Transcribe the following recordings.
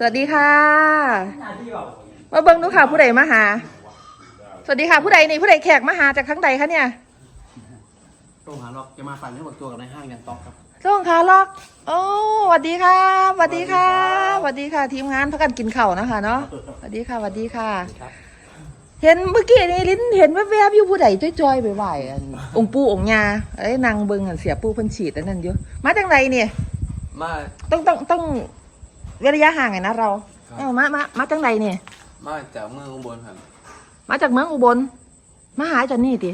สวัสดีค่ะ มาเบิ่งดูค่ะผู้ใดมาหา สวัสดีค่ะผู้ใดนี่ผู้ใดแขกมาหาจากทั้งใดคะเนี่ยต้องหาล็อกจะมาปั่นให้หมดตัวกับในห้างยันต๊อกครับส่งค่ะล็อก โอ้สวัสดีค่ะสวัสดีค่ะสวัสดีค่ะ ทีมงานพักกันกินข้าวนะคะเนาะสวัสดีค่ะสวัสดีค่ะครับเห็นเมื่อกี้นี่ลิ้นเห็นแวบๆอยู่ผู้ใดจ้อยๆไปไหวๆอันองค์ปู่องค์ยาไอ้ยนางเบิงอันเสียปู่เพิ่นฉีดอันนั้นอยู่มาจากไหนเนี่ยมาต้องต้องต้อง เว้นระยะห่างไงนะเราครับ เอ้ามามามาจากไหนเนี่ยมาจากเมืองอุบลครับมาจากเมืองอุบล มาหาอาจารย์นี่ติ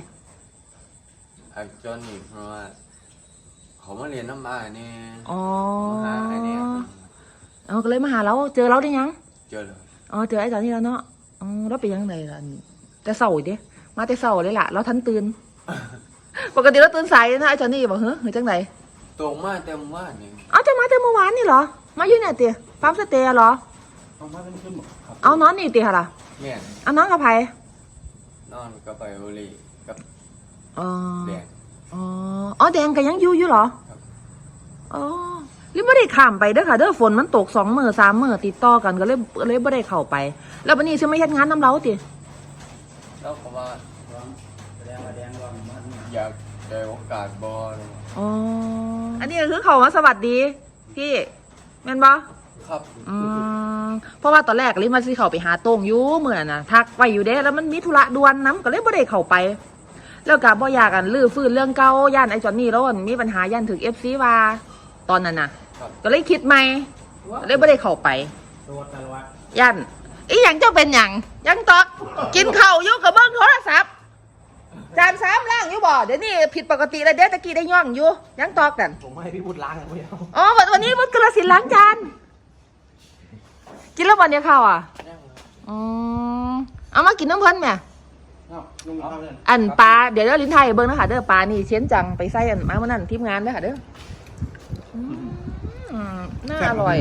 ไอ้จอนนี่เพราะว่าเขามาเรียนน้ำมาเนี่ยอ๋อมาหาไอ้เนี่ยเอาก็เลยมาหาเราเจอเราได้ยัง เจอเลยอ๋อเจอไอ้อาจารย์นี่แล้วเนาะอ๋อแล้วไปยังไงล่ะแต่เสาร์เด้มาแต่เสาร์เลยล่ะ เราทันตื่น ปกติเราตื่นสายนะอาจารย์นี่บอกเฮ้ยหรือจังไหนตรงมาเต็มว่านนี่เอาจะมาแต่เมื่อวานนี่เหรอ มาอยู่เนี่ยเตี๋ ยฟาร์มสเตย์เหรอเอามาเป็นขึ้นหมดครับเอานอนนี่เตี๋ยล่ะแม่นเอานอนกับไผนอนกับไปโอลีกับอ๋อแดง อ๋ออ๋อแดงก็ยังอยู่อยู่เหรอครับ อ๋อลิไม่ได้ข้ามไปเด้อค่ะเด้อฝนมันตกสองมือสามมือติดต่อกันก็เลยเลยไม่ได้เข้าไป แล้ววันนี้ฉันไม่เฮ็ดงานน้ำเล้าติแล้วก็ว่าอยากได้โอกาสบอลอ๋ออันนี้ก็คือเขามาสวัสดี พี่แม่นบ่ ครับอืมเพราะว่าตอนแรกลิมาสิเข้าไปหาโต้งอยู่เหมือนน่ะทักไว้อยู่เด้แล้วมันมีธุระด่วนน้ำก็เลยไม่ได้เข้าไป แล้วก็บ่อยากกันลื้อฟื้นเรื่องเก่าย่านไอ้จอนนี่แล้วมันมีปัญหาย่านถึง FC ว่าตอนนั้นน่ะ ครับ ก็เลยคิดใหม่ก็เลยไม่ได้เข้าไปตัวตลอดยันอีหยังเจ้าเป็นหยังยังตอกกินข้าวอยู่กับเบิ้งโทรศัพท์จานสามล่างอยู่บ่เดี๋ยวนี้ผิดปกติเลยเดี๋ยวตะกี้ได้ย่องอยู่ยังตอกกันผมให้พี่พูดล้างกันไม่เอา อ๋อวันวันนี้มุดกระสินล้างจาน กินแล้ววันเดียวข้าวอะอืมเอามากินน้ำเพิ่นแม่ลุงเอาเลยอันปลาเดี๋ยวเดี๋ยวลิ้นไทยเบิ้งนะคะเด้อปลานี่เช้นจังไปใส่อันมาเมื่อนั้นทีมงานเด้อค่ะเด้ออืมน่าอร่อย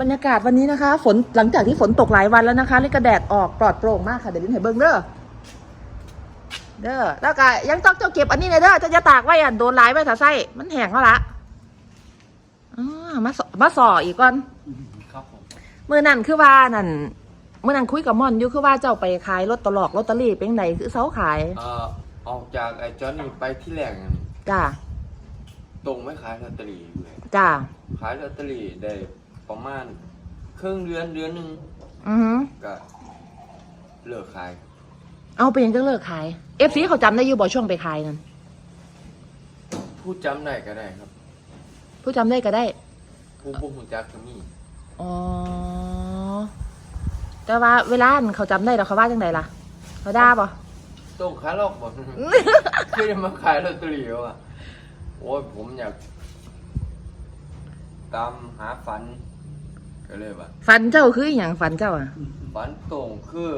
บรรยากาศวันนี้นะคะ ฝนหลังจากที่ฝนตกหลายวันแล้วนะคะเลยกระแดดออกปลอดโปร่งมากค่ะเดี๋ยวลิ้นให้เบิ้งเด้อเด้อแล้วก็ยังต้องเจ้าเก็บอันนี้เลยเด้อเจะจะตากไว้อันโดนหลายไว้ถ้าใส่มันแห้งแล้วละอ่ามาสอมาสออีกก่อนครับผ มเมื่อนั้นคือว่านั่นเมื่อนั้นคุยกับม่อนอยู่คือว่าเจ้าไปขายรถตลอกลอตเตอรี่เป็นไหนคือเสาขายเอ่อออกจากไอ้จอนนี่ไปที่แรกนั่นจ้าตรงไม่ขายลอตเตอรี่เลยจ้าขายลอตเตอรี่ได้ประมาณครึ่งเดือนเดือนหนึ่งอือหือก็เลิกขายเอาไปยังจะเลิกขายเอฟซีเขาจำได้อยู่บ่ช่วงไปขายนั่นผู้จำได้ก็ได้ครับ ผู้จำได้ก็ได้ ผู้ผู้หูจักก็มี อ๋อ แต่ว่าเวลาอันเขาจำได้แล้วเขาว่าจังไดล่ะ เขาด่าบ่ ต้องขายลอกบ่คือจะมาขายลอตเตอรี่แล้วอะโอ้ยผมอยาก ตามหาฝัน ก็เลยว่าฝันเจ้าคืออหย่างฝันเจ้าอะ ฝันตรงคือ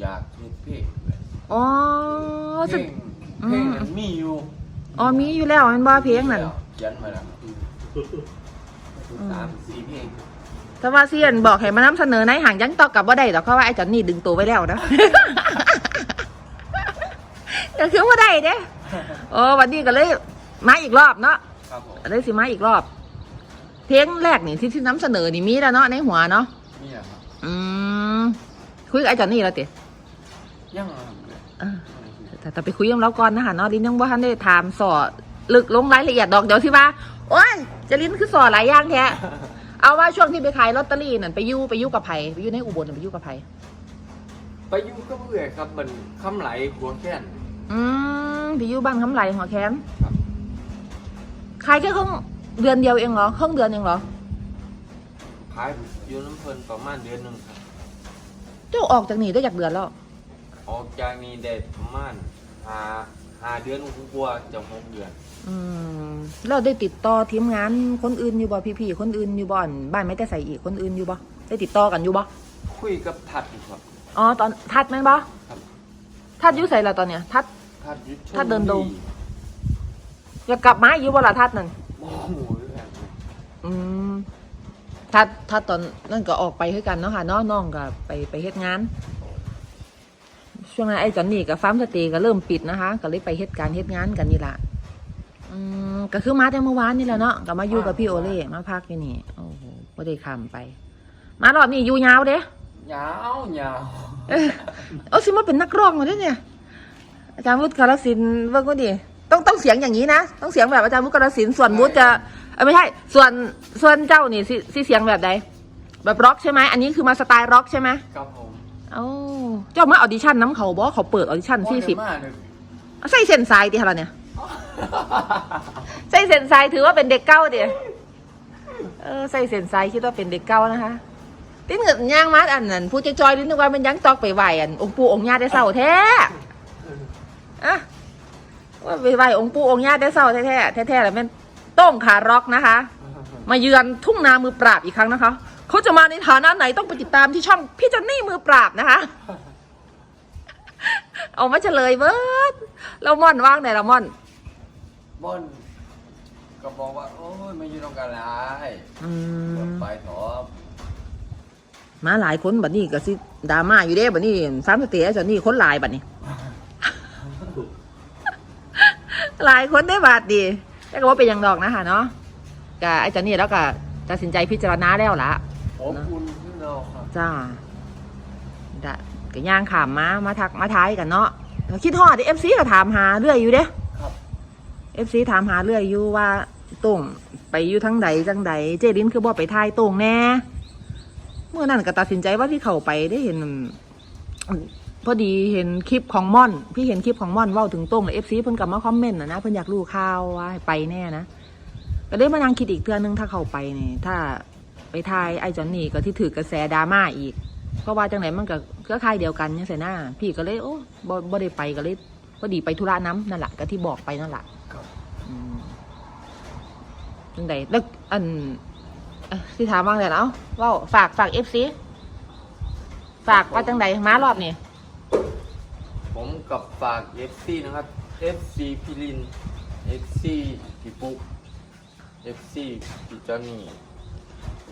อยากเฮ็ดเพลงเลยอ๋อเพสุลดงเพลงนั้นมีอยู่อ๋อมีอยู่แล้วแมันบ่เพลงนั่น เขียนมาแล้ว สามสี่เพลงแต่ว่าเซียนบอกให้มานำเสนอในห่างยังตอกกลับบ่ได้ดอกเพราะว่าไอ้จอนนี่ดึงตัวไว้แล้วนะก็คือบ่ได้เด้โอ้วันนี้ก็เลยมาอีกรอบเนาะครับผมเลยสิมาอีกรอบเพลงแรกนี่ที่ที่นํเสนอนี่มีแล้วเนาะในหัวเนาะนี่แหละครับอืมคุยกับไอ้จอนนี่แล้วติยังครับเออแต่แต่ไปคุยกับเราก่อนนะคะเนาะลินยังบ่ทันได้ถามสอลึกลงรายละเอียดดอกเดี๋ยวที่ว่าโอ้ย จะลินคือสอหลายอย่างแท้เอาว่าช่วงที่ไปขายลอตเตอรี่นั่นไปอยู่ไปอยู่กับไผไปอยู่ในอุบลน่ะไปอยู่กับไผไปอยู่กับเพื่อนครับมันคำไหลหัวแค้นอืมไปอยู่บ้านคำไหลหัวแค้นครับขายแค่ครึ่งเดือนเดียวเองเหรอครึ่งเดือนเองเหรอขายอยู่น้ำเพลินประมาณเดือนหนึ่งครับเจ้าออกจากนี่ได้จากเดือนแล้วออกจากนี้ได้ประมาณห้า ห้าเดือนกว่าๆจะหกเดือนอืมแล้วได้ติดต่อทีมงานคนอื่นอยู่บ่พี่ๆคนอื่นอยู่บ่อนบ้านไม่แต่ใส่อีกคนอื่นอยู่บ่ได้ติดต่อกันอยู่บ่คุยกับทัดอยู่ครับอ๋อตอนทัดแม่นบ่ครับทัดอยู่ใส่ละตอนเนี้ยทัด ทัดอยุชทัดเดินดง อยากกลับมาอยู่บ่ล่ะทัดนั่นโอ้โหแบบอืมทัดทัดตอนนั่นก็ออกไปคือกันเนาะค่ะเนาะน้องก็ไปไปเฮ็ดงาน ช่วงนั้นไอ้จอนนี่กับฟาร์มสเตย์ก็เริ่มปิดนะคะ ก็เลยไปเฮ็ดการเฮ็ดงานกันนี่ล่ะอืมก็คือมาแต่เมื่อวานนี่แหละเนาะก็มาอยู่กับพี่โอเล่มาพักอยู่นี่โอ้โหบ่ได้ข้ามไป มารอบนี้อยู่ยาวเด้ยาวยาวเออเอาสิมาเป็นนักร้องมาด้วยเนี่ย อาจารย์วุฒิกาลสินธุ์เบิ่งก็ดี ต้องต้องเสียงอย่างนี้นะ ต้องเสียงแบบอาจารย์วุฒิกาลสินธุ์ส่วนวุฒิจะเอ้ยไม่ใช่ ส่วนส่วนเจ้านี่สิสิเสียงแบบใดแบบร็อกใช่ไหม อันนี้คือมาสไตล์ร็อกใช่ไหมครับผม เอ้าเจ้ามาออดิชั่นน้ำเขาบอกเขาเปิดออดิชั่นสี่สิบโอ้ยเดี๋ยวมาเลยใส่เส้นสายดิฮะเราเนี่ยใส่เส้นสายถือว่าเป็นเด็กเก้าดิเออใส่เส้นสายคิดว่าเป็นเด็กเก้านะคะติ้นเงินย่างมัดอันนั้นผู้จอยๆลิ้นนึกว่ามันยังตอกไปไหวอันองค์ปู่องค์ย่าได้เศร้าแท้อะว่าไปไหวองค์ปู่องค์ย่าได้เศร้าแท้ๆแท้ๆแล้วมันโต้งขาร็อกนะคะ มาเยือนทุ่งนามือปราบอีกครั้งนะคะ เขาจะมาในฐานะไหนต้องไปติดตามที่ช่องพี่จันนี่มือปราบนะคะ เอามาเฉลยเบิร์ดเราม่อนว่างไหนเราม่อนบอนก็บอกว่า โอ้ยไม่อยู่ตรงกันหลายอืมไปถอมาหลายคนบัดนี้ก็สิดราม่าอยู่เด้บัดนี้สามสเตย์จันนี่คนหลายบัดนี้ หลายคนได้บาดดีแต่ก็ว่าเป็นอย่างดอกนะคะเนาะกะไอ้จันนี่แล้วก็ตัดสินใจพิจารณาแล้วล่ะ ผมคุณขึ้นเราครับจ้าดะก็ย่างขามมามาทักมาท้ายกันเนาะก็คิดฮอดเอฟซีก็ถามหาเรื่อยอยู่เด้ครับเอฟซีถามหาเรื่อยอยู่ว่าโต้งไปอยู่ทั้งใดจังใดเจลินคือบ่ไปทายโต้งแน่เมื่อนั้นก็ตัดสินใจว่าที่เข้าไปได้เห็นอืมพอดีเห็นคลิปของม่อน พี่เห็นคลิปของม่อนเว้าถึงโต้งแล้วเอฟซีเพิ่นกลับมาคอมเมนต์นะนะเพิ่นอยากรู้ข่าวว่าให้ไปแน่นะก็เลยมานั่งคิดอีกเทื่อนึงถ้าเข้าไปนี่ถ้า ไปทายไอ้จอนนี่ก็ที่ถือกระแสดราม่าอีก เพราะว่าจังไหนมันก็เครือข่ายเดียวกันยังใส่หน้า พี่ก็เลยโอ้บ่บ่ได้ไปก็เลยพอดีไปธุระน้ำนั่นแหละก็ที่บอกไปนั่นแหละครับอืมจังใดแล้วอันเอ่อที่ถามบ้างเลยเนาะว่าฝากฝากเอฟซีฝากว่าจังใดมารอบนี่ผมกับฝาก FC นะครับ FC พิลิน FC พี่ปุ๊ก FC พี่จอนนี่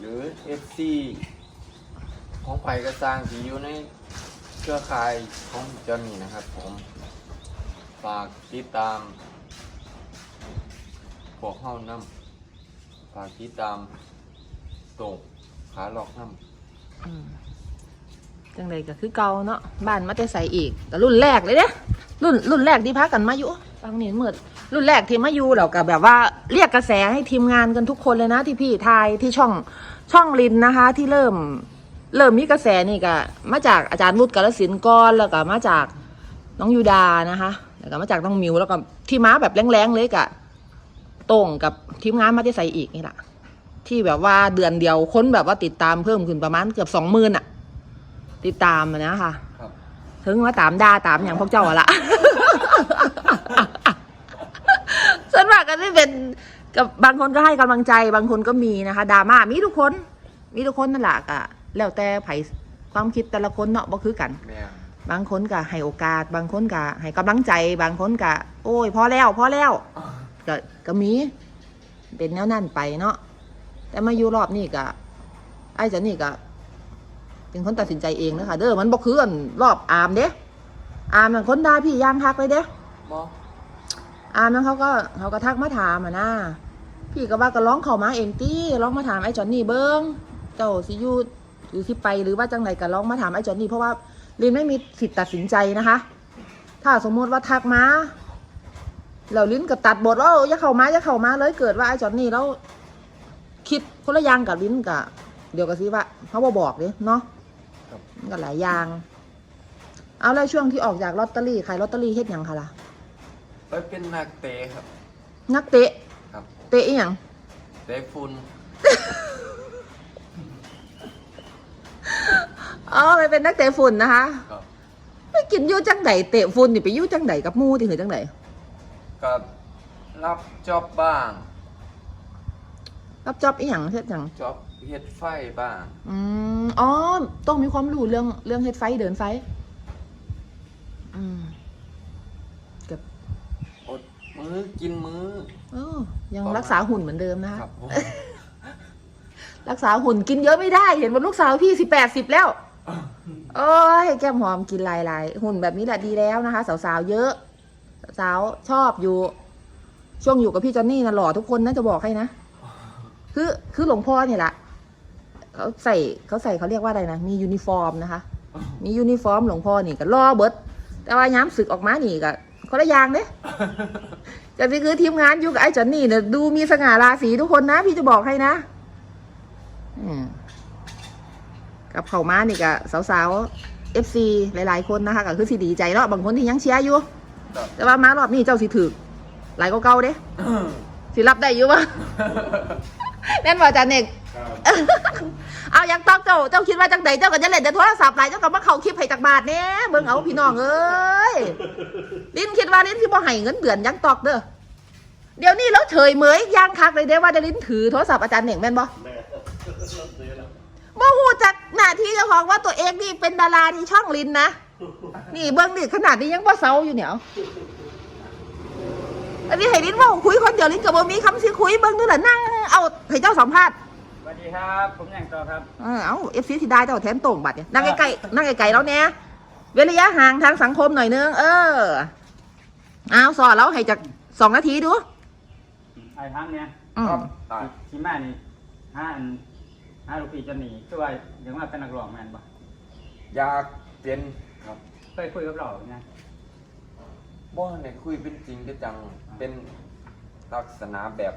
หรือ FC ของไผ่กระซางที่อยู่ในเครือข่ายของพี่จอนนี่นะครับ ผมฝากติดตามพวกเฮ้านำฝากติดตามตรงขาหลอกนำ จังใดก็คือเก่าเนาะบ้านมาแต่ใส่อีกแต่รุ่นแรกเลยเด้รุ่นรุ่นแรกที่พักกันมาอยู่ฟังนี่มืดรุ่นแรกที่มาอยู่เราก็แบบว่าเรียกกระแสให้ทีมงานกันทุกคนเลยนะ ที่พี่ทายที่ช่องช่องลินนะคะ ที่เริ่ม เริ่มมีกระแสนี่ก็มาจากอาจารย์วุฒิกาลสินก่อนแล้วก็มาจากน้องยูดานะคะแล้วก็มาจากน้องมิวแล้วก็ที่ม้าแบบแรงๆเลยกะตรงกับทีมงานมาที่ใส่อีกนี่แหละที่แบบว่าเดือนเดียวคนแบบว่าติดตามเพิ่มขึ้นประมาณเกือบสองหมื่นอะ ติดตามอะนะคะครับ ถึงว่าตามด่าตามอย่างพวกเจ้าอะละ ส่วนมากก็จะเป็นกับบางคนก็ให้กำลังใจ บางคนก็มีนะคะดราม่ามีทุกคน มีทุกคนนั่นแหละก็แล้วแต่ไผความคิดแต่ละคนเนาะบ่คือกัน แม่บางคนก็ให้โอกาส บางคนก็ให้กำลังใจ บางคนก็โอ้ยพอแล้วพอแล้วก็ก็มี เป็นแนวนั่นไปเนาะแต่มาอยู่รอบนี้ก็ไอ้เจันนี่ก็ เป็นคนตัดสินใจเองนะคะเด้อมันบ่คืออันรอบอามเด้อามมันคนได้พี่ย่างทักเลยเด้บออามนั้นเขาก็เขาก็ทักมาถามอะนะพี่ก็ว่าก็ร้องเข้ามาเองตี้ร้องมาถามไอ้จอนนี่เบิ้งเจ้าสิอยูหรือสิไปหรือว่าจังไหนก็ร้องมาถามไอ้จอนนี่เพราะว่าลินไม่มีสิทธิ์ตัดสินใจนะคะ ถ้าสมมุติว่าทักมาแล้วลิ้นก็ตัดบทว่าเอออย่าเข้ามาอย่าเข้ามาเลยเกิดว่าไอ้จอนนี่แล้วคิดคนละอย่างกับลิ้นกับเดี๋ยวก็สิว่าเขาบอบอกเลยเนาะครับ มันก็หลายอย่าง เอาแล้วช่วงที่ออกจากลอตเตอรี่ขายลอตเตอรี่เฮ็ดหยังคะล่ะ ไปเป็นนักเตะครับ นักเตะ ครับเตะอีหยังเตะฟุนอ๋อไปเป็นนักเตะฝุ่นนะคะครับไปกินอยู่จังไดเตะฝุ่นนี่ไปอยู่จังไดกับหมู่ที่หือจังไดกับรับจอบบ้างรับจ็อบอีหยังเฮ็ดหยังจอบ เฮ็ดไฟบ้าง อืมอ๋อ ต้องมีความรู้เรื่องเรื่องเฮ็ดไฟเดินไฟ อืมกับอดมือกินมือเออยังประมาณรักษาหุ่นเหมือนเดิมนะคะครับผมรักษาหุ่นกินเยอะไม่ได้ เห็นว่าลูกสาวพี่สิบแปดสิบแล้ว โอ้ยแก้มหอมกินหลายๆ หุ่นแบบนี้แหละดีแล้วนะคะ สาวๆเยอะ สาวชอบอยู่ ช่วงอยู่กับพี่จอนนี่นะหล่อทุกคนนะจะบอกให้นะ คือคือหลวงพ่อเนี่ยแหละ เขาใส่เขาใส่เขาเรียกว่าอะไรนะ มียูนิฟอร์มนะคะ มียูนิฟอร์มหลวงพ่อนี่ก็ล่อเบิด แต่ว่าย้ำศึกออกมานี่ก็คนละอย่างเด้จะไปคือทีมงานอยู่กับไอ้จอนนี่เนี่ยดูมีสง่าราศีทุกคนนะ พี่จะบอกให้นะอืมกับเขามานี่ก็สาวๆเอฟซีหลายๆคนนะคะก็คือสิดีใจเนาะบางคนที่ยังเชียร์อยู่ครับแต่ว่ามารอบนี้เจ้าสิถือหลายก็เก่าๆเด้สิรับได้อยู่ปะแน่นว่าอาจารย์เอก เอาอยากตอบเจ้าเจ้าคิดว่าจังใดเจ้าก็จะเล่นแต่โทรศัพท์ไหลเจ้าก็มาเข้าคลิปให้จากบาทเน่เบิ่งเอาพี่น้องเอ้ยลิ้นคิดว่าลิ้นที่บ่ให้เงินเดือนยังตอกเด้อเดี๋ยวนี้แล้วเฉยเหมยย่างคักเลยเด้ว่าจะลิ้นถือโทรศัพท์อาจารย์เน่งแม่นบ่บ่ฮู้จักหน้าที่เจ้าของว่าตัวเองนี่เป็นดาราที่ช่องลิ้นนะนี่เบิ่งดิขนาดนี้ยังบ่เซาอยู่เนี่ยเอาอันนี้ให้ลิ้นเว่าคุยคนเดียวลิ้นก็บ่มีคำสิคุยเบิ่งดูล่ะนั่งเอาให้เจ้าสัมภาษณ์ส วัสดีครับ ผมยังต่อครับเออเอาเอฟซีที่ได้เจ้าแทนโต่งบัตรเนี่ยนั่งไกลๆนั่งไกลๆแล้วเนี่ยเว้นระยะห่างทางสังคมหน่อยนึง เออ เอาสอนแล้วให้จากสองนาทีดูไอ้ทั้งเนี้ยอืมครับได้ที่แม่นี่ห้าอันห้าลูกพี่จะหนีคือว่ายังว่าเป็นนักร้องแมนบ่อยากเป็นครับเคยคุยกับเราไงบ่ในคุยเป็นจริงก็จังเป็นลักษณะแบบ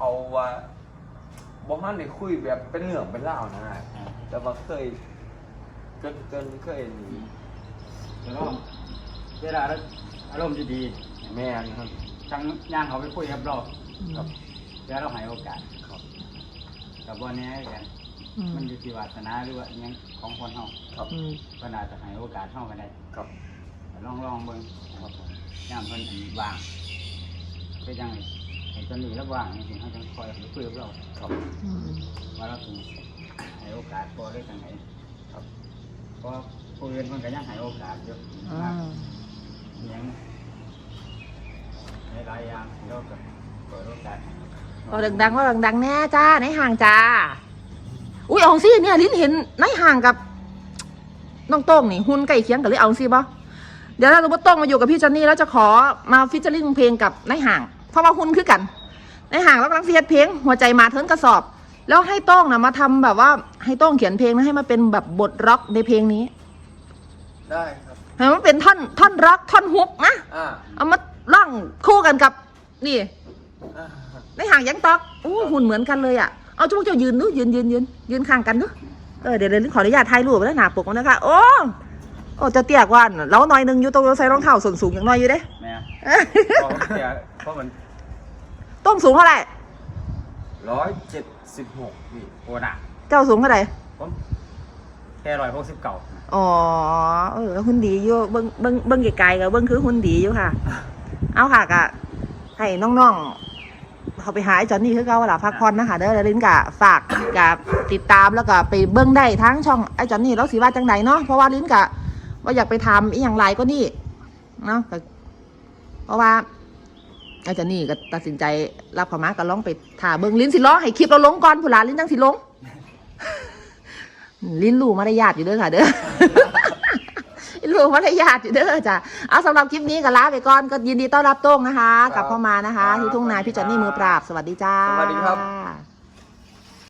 เอาว่าบ่ฮั่นได้คุยแบบเป็นเรื่องเป็นราวนะแต่ว่าเคยเกินเกินเคยหนีเดี๋ยวเราเวลาเราอารมณ์ดีแม่นครับๆทั้งย่างเขาไปคุยกับเราครับ แล้วเราให้โอกาสครับ กับวันนี้กันอืมมันอยู่ที่วาสนาหรือว่าอหยังของคนเฮาครับ อืมก็น่าจะให้โอกาสเฮากันได้ครับ ลองลองๆเบิ่งครับผมย่ามเพิ่นอันว่างก็ยัง ไอ้ตัวนี้แล้วว่างนี่สิเฮาจังคอยคุยกับเราครับมว่าเราถึงให้โอกาสพอได้จังไหนครับเพราะผู้อื่นมันก็ยังให้โอกาสอยู่อ่มากาเลี้ยงหลายอย่างเราก็เปิดโอกาสให้ก็ดังๆว่าดังๆแน่จ้าในห่างจ้า อุ้ยเอาสิเนี่ยลิ้นเห็นในห่างกับน้องโต้งนี่หุ่นใกล้เคียงกันเลยเอาสิบ่เดี๋ยวถ้าสมมติโต้งมาอยู่กับพี่จอนนี่แล้วจะขอมาฟิชเชอร์ลิงเพลงกับในห่าง เพราะว่าหุ่นคือกัน ในห่างแล้วกำลังเสียดเพลง หัวใจมาเทิร์นกระสอบ แล้วให้โต้งนะมาทำแบบว่าให้โต้งเขียนเพลงนะให้มาเป็นแบบบทร็อกในเพลงนี้ ได้ครับให้มันเป็นท่อนท่อนร็อกท่อนฮุกนะอ่าเอามาล่องคู่กันกับนี่อ่าในห่างยังตอกอู้หุ่นเหมือนกันเลยอะเอาจุ๊กเจ้ายืนดูยืนยืนยืนยืนข้างกันดูเออเดี๋ยวเดี๋ยวขออนุญาตถ่ายรูปไว้แล้วหนาปกมันนะคะโอ้ โอ้เจะเตี้ยกว่าน่ะแล้วหน่อยหนึงอยู่ตรงใส่รองเท้าส่วนสูงอย่างน้อยอยู่เด้ แม่เพราะมันเสียเพราะมันต้มสูงเท่าไหร่ร้อยเจ็ดสิบหกพี่โคตรหนักเจ้าสูงเท่าไหร่ผมแค่ร้อยหกสิบเก่าอ๋อเออหุ่นดีอยู่เบิ้งเบิ้งเบิ้งไกลๆกับเบิ้งคือหุ่นดีอยู่ค่ะ เอาค่ะกะให้น้องๆเขาไปหาไอ้จอนนี่คือเขาล่ะพักผ่อนนะคะเด้อแล้วลิ้นกะฝากกับติดตามแล้วก็ไปเบิ้งได้ทั้งช่องไอ้จอนนี่แล้วสีว่าจังไหนเนาะเพราะว่าลิ้นกะ ว่าอยากไปทำอีกอย่างไรก็นี่เนาะก็เพราะว่าไอ้จอนนี่ก็ตัดสินใจรับเขามาก็ร้องไปถ่าเบิ้งลิ้นสิร้องให้คลิปเราลงก่อนผู้หลานลิ้นจังสิลง ลิ้นรู้มารยาทอยู่เด้อค่ะ เด้อลิ้นรู้มารยาทอยู่เด้อจ้ะเอาสำหรับคลิปนี้ก็ลาไปก่อนก็ยินดีต้อนรับโต้งนะคะกลับเข้ามานะคะ ที่ทุ่งนาพี่จอนนี่มือปราบสวัสดีจ้าสวัสดีครับ